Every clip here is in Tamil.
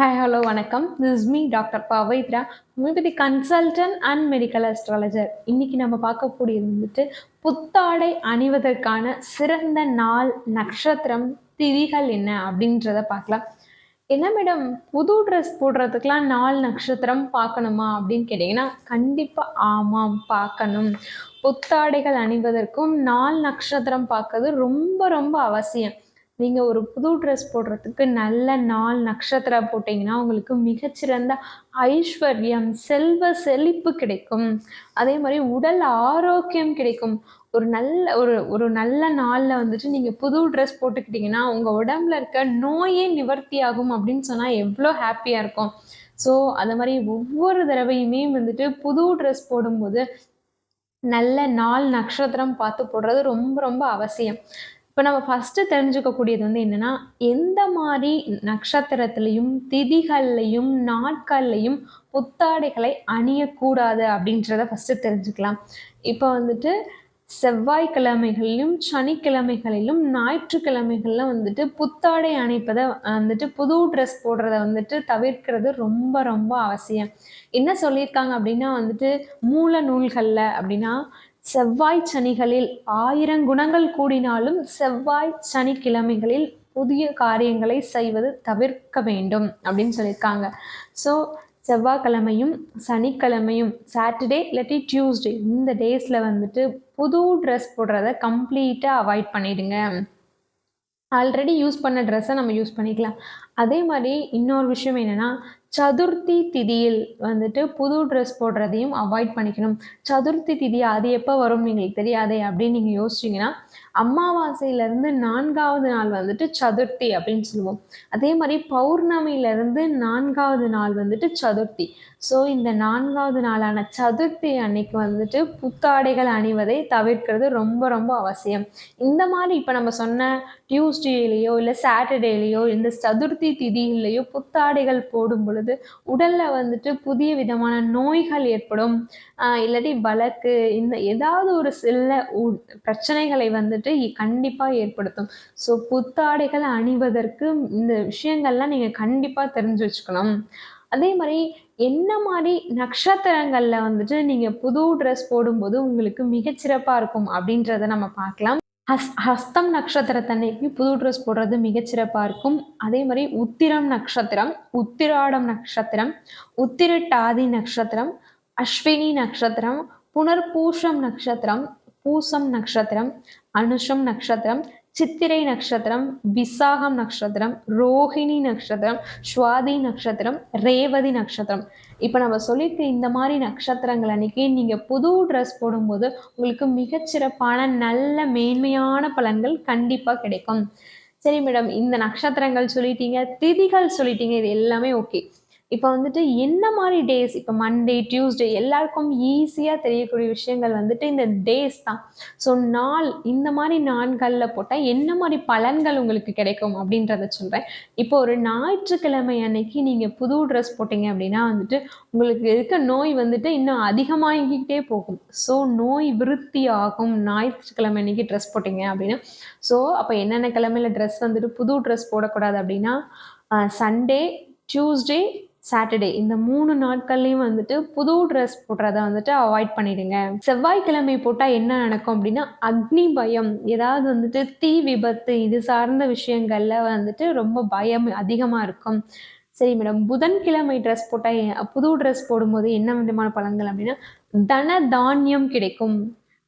ஹாய் ஹலோ வணக்கம். This me doctor Pavithra homeopathy consultant and medical astrologer இன்றைக்கி நம்ம பார்க்கக்கூடியது வந்துட்டு புத்தாடை அணிவதற்கான சிறந்த நாள் நட்சத்திரம் திதிகள் என்ன அப்படின்றத பார்க்கலாம். என்ன மேடம் புது ட்ரெஸ் போடுறதுக்கெலாம் நாள் நட்சத்திரம் பார்க்கணுமா அப்படின்னு கேட்டிங்கன்னா கண்டிப்பாக ஆமாம் பார்க்கணும். புத்தாடைகள் அணிவதற்கும் நாள் நட்சத்திரம் பார்க்கறது ரொம்ப ரொம்ப அவசியம். நீங்கள் ஒரு புது ட்ரெஸ் போடுறதுக்கு நல்ல நாள் நட்சத்திரம் போட்டிங்கன்னா உங்களுக்கு மிகச்சிறந்த ஐஸ்வர்யம் செல்வ செழிப்பு கிடைக்கும். அதே மாதிரி உடல் ஆரோக்கியம் கிடைக்கும். ஒரு நல்ல ஒரு ஒரு நல்ல நாளில் வந்துட்டு நீங்கள் புது ட்ரெஸ் போட்டுக்கிட்டிங்கன்னா உங்கள் உடம்புல இருக்க நோயே நிவர்த்தி ஆகும் அப்படின்னு சொன்னால் எவ்வளோ ஹாப்பியாக இருக்கும். ஸோ அது மாதிரி ஒவ்வொரு தடவையுமே வந்துட்டு புது ட்ரெஸ் போடும்போது நல்ல நாள் நட்சத்திரம் பார்த்து போடுறது ரொம்ப ரொம்ப அவசியம். இப்போ நம்ம ஃபஸ்ட்டு தெரிஞ்சுக்கக்கூடியது வந்து என்னென்னா எந்த மாதிரி நட்சத்திரத்துலேயும் திதிகள்லையும் நாட்கள்லையும் புத்தாடைகளை அணியக்கூடாது அப்படின்றத ஃபஸ்ட்டு தெரிஞ்சுக்கலாம். இப்போ வந்துட்டு செவ்வாய்க்கிழமைகளிலும் சனிக்கிழமைகளிலும் ஞாயிற்றுக்கிழமைகளில் வந்துட்டு புத்தாடை அணைப்பதை வந்துட்டு புது ட்ரெஸ் போடுறத வந்துட்டு தவிர்க்கிறது ரொம்ப ரொம்ப அவசியம். என்ன சொல்லியிருக்காங்க அப்படின்னா வந்துட்டு மூல நூல்களில் அப்படின்னா செவ்வாய் சனிகளில் ஆயிரம் குணங்கள் கூடினாலும் செவ்வாய் சனிக்கிழமைகளில் புதிய காரியங்களை செய்வது தவிர்க்க வேண்டும் அப்படின்னு சொல்லியிருக்காங்க. ஸோ செவ்வாய்க்கிழமையும் சனிக்கிழமையும் சாட்டர்டே இல்லாட்டி டியூஸ்டே இந்த டேஸில் வந்துட்டு புது ட்ரெஸ் போடுறத கம்ப்ளீட்டாக அவாய்ட் பண்ணிடுங்க. ஆல்ரெடி யூஸ் பண்ண ட்ரெஸ்ஸை நம்ம யூஸ் பண்ணிக்கலாம். அதே மாதிரி இன்னொரு விஷயம் என்னென்னா சதுர்த்தி திதியில் வந்துட்டு புது ட்ரெஸ் போடுறதையும் அவாய்ட் பண்ணிக்கணும். சதுர்த்தி திதி அது எப்போ வரும் எங்களுக்கு தெரியாதே அப்படின்னு நீங்கள் யோசிச்சிங்கன்னா அமாவாசையிலேருந்து நான்காவது நாள் வந்துட்டு சதுர்த்தி அப்படின்னு சொல்லுவோம். அதே மாதிரி பௌர்ணமியிலேருந்து நான்காவது நாள் வந்துட்டு சதுர்த்தி. ஸோ இந்த நான்காவது நாளான சதுர்த்தி அன்னைக்கு வந்துட்டு புத்தாடைகள் அணிவதை தவிர்க்கிறது ரொம்ப ரொம்ப அவசியம். இந்த மாதிரி இப்போ நம்ம சொன்ன டியூஸ்டேலேயோ இல்லை சாட்டர்டேலேயோ இந்த சதுர்த்தி திதியிலேயோ புத்தாடைகள் போடும் பொழுது உடலில் வந்துட்டு புதிய விதமான நோய்கள் ஏற்படும். இல்லாட்டி வழக்கு இந்த ஏதாவது ஒரு சில பிரச்சனைகளை வந்துட்டு கண்டிப்பாக ஏற்படுத்தும். ஸோ புத்தாடைகள் அணிவதற்கு இந்த விஷயங்கள்லாம் நீங்கள் கண்டிப்பாக தெரிஞ்சு வச்சுக்கணும். அதே மாதிரி என்ன மாதிரி நட்சத்திரங்களில் வந்துட்டு நீங்கள் புது ட்ரெஸ் போடும்போது உங்களுக்கு மிகச்சிறப்பாக இருக்கும் அப்படின்றத நம்ம பார்க்கலாம். ஹஸ் ஹஸ்தம் நட்சத்திரத்தன்னைக்கு புது ட்ரெஸ் போடுறது மிகச்சிறப்பாக இருக்கும். அதே மாதிரி உத்திரம் நட்சத்திரம் உத்திராடம் நட்சத்திரம் உத்திரட்டாதி நட்சத்திரம் அஸ்வினி நட்சத்திரம் புனர்பூஷம் நட்சத்திரம் பூசம் நட்சத்திரம் அனுஷம் நட்சத்திரம் சித்திரை நட்சத்திரம் விசாகம் நட்சத்திரம் ரோஹிணி நட்சத்திரம் சுவாதி நட்சத்திரம் ரேவதி நட்சத்திரம் இப்போ நம்ம சொல்லியிருக்க இந்த மாதிரி நட்சத்திரங்கள் அன்னைக்கு நீங்கள் புது ட்ரெஸ் போடும்போது உங்களுக்கு மிகச்சிறப்பான நல்ல மேன்மையான பலன்கள் கண்டிப்பாக கிடைக்கும். சரி மேடம் இந்த நட்சத்திரங்கள் சொல்லிட்டீங்க திதிகள் சொல்லிட்டீங்க இது எல்லாமே ஓகே இப்போ வந்துட்டு என்ன மாதிரி டேஸ் இப்போ மண்டே டியூஸ்டே எல்லாருக்கும் ஈஸியாக தெரியக்கூடிய விஷயங்கள் வந்துட்டு இந்த டேஸ் தான். ஸோ நாள் இந்த மாதிரி நாட்களில் போட்டால் என்ன மாதிரி பலன்கள் உங்களுக்கு கிடைக்கும் அப்படின்றத சொல்கிறேன் இப்போ ஒரு ஞாயிற்றுக்கிழமை அன்னைக்கு நீங்கள் புது ட்ரெஸ் போட்டிங்க அப்படின்னா வந்துட்டு உங்களுக்கு இருக்க நோய் வந்துட்டு இன்னும் அதிகமாகிக்கிட்டே போகும். ஸோ நோய் விருத்தி ஆகும். ஞாயிற்றுக்கிழமை அன்னைக்கு ட்ரெஸ் போட்டிங்க அப்படின்னா. ஸோ அப்போ என்னென்ன கிழமையில் ட்ரெஸ் வந்துட்டு புது ட்ரெஸ் போடக்கூடாது அப்படின்னா சண்டே டியூஸ்டே சாட்டர்டே இந்த மூணு நாட்கள்லையும் வந்துட்டு புது ட்ரெஸ் போடுறத வந்துட்டு அவாய்ட் பண்ணிடுங்க. செவ்வாய்க்கிழமை போட்டால் என்ன நடக்கும் அப்படின்னா அக்னி பயம். ஏதாவது வந்துட்டு தீ விபத்து இது சார்ந்த விஷயங்களில் வந்துட்டு ரொம்ப பயம் அதிகமாக இருக்கும். சரி மேடம். புதன்கிழமை ட்ரெஸ் போட்டால் புது ட்ரெஸ் போடும்போது என்ன விதமான பலன்கள் அப்படின்னா தன தானியம் கிடைக்கும்.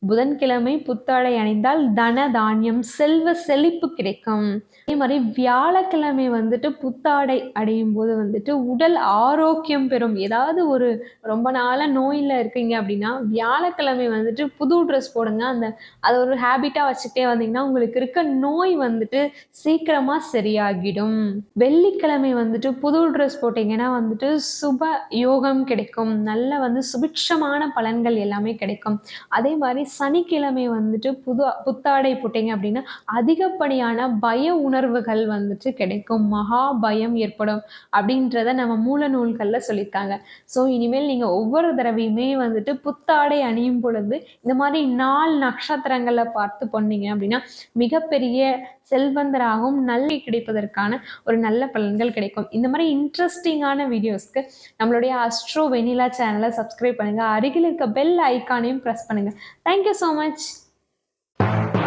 புதன்கிழமை புத்தாடை அணிந்தால் தன தானியம் செல்வ செழிப்பு கிடைக்கும். அதே மாதிரி வியாழக்கிழமை வந்துட்டு புத்தாடை அடையும் போது வந்துட்டு உடல் ஆரோக்கியம் பெறும். ஏதாவது ஒரு ரொம்ப நாளாக நோயில் இருக்கீங்க அப்படின்னா வியாழக்கிழமை வந்துட்டு புது ட்ரெஸ் போடுங்க. அந்த அதை ஒரு ஹேபிட்டாக வச்சுக்கிட்டே வந்தீங்கன்னா உங்களுக்கு இருக்க நோய் வந்துட்டு சீக்கிரமாக சரியாகிடும். வெள்ளிக்கிழமை வந்துட்டு புது ட்ரெஸ் போட்டிங்கன்னா வந்துட்டு சுப யோகம் கிடைக்கும். நல்ல வந்து சுபிட்சமான பலன்கள் எல்லாமே கிடைக்கும். அதே மாதிரி சனிக்கிழமை வந்துட்டு புது புத்தாடை போட்டிங்க அப்படின்னா அதிகப்படியான பய உணர்வுகள் வந்துட்டு கிடைக்கும். மகா பயம் ஏற்படும் அப்படின்றத நம்ம மூல நூல்களில் சொல்லியிருக்காங்க. ஸோ இனிமேல் நீங்கள் ஒவ்வொரு தடவையுமே வந்துட்டு புத்தாடை அணியும் பொழுது இந்த மாதிரி நாலு நட்சத்திரங்களை பார்த்து பண்ணீங்க அப்படின்னா மிகப்பெரிய செல்வந்தராகவும் நல்லி கிடைப்பதற்கான ஒரு நல்ல பலன்கள் கிடைக்கும். இந்த மாதிரி இன்ட்ரெஸ்டிங்கான வீடியோஸ்க்கு நம்மளுடைய அஸ்ட்ரோ வெனிலா சேனலை சப்ஸ்கிரைப் பண்ணுங்கள் அருகில் இருக்க பெல் ஐக்கானையும் ப்ரெஸ் பண்ணுங்கள் Thank you so much.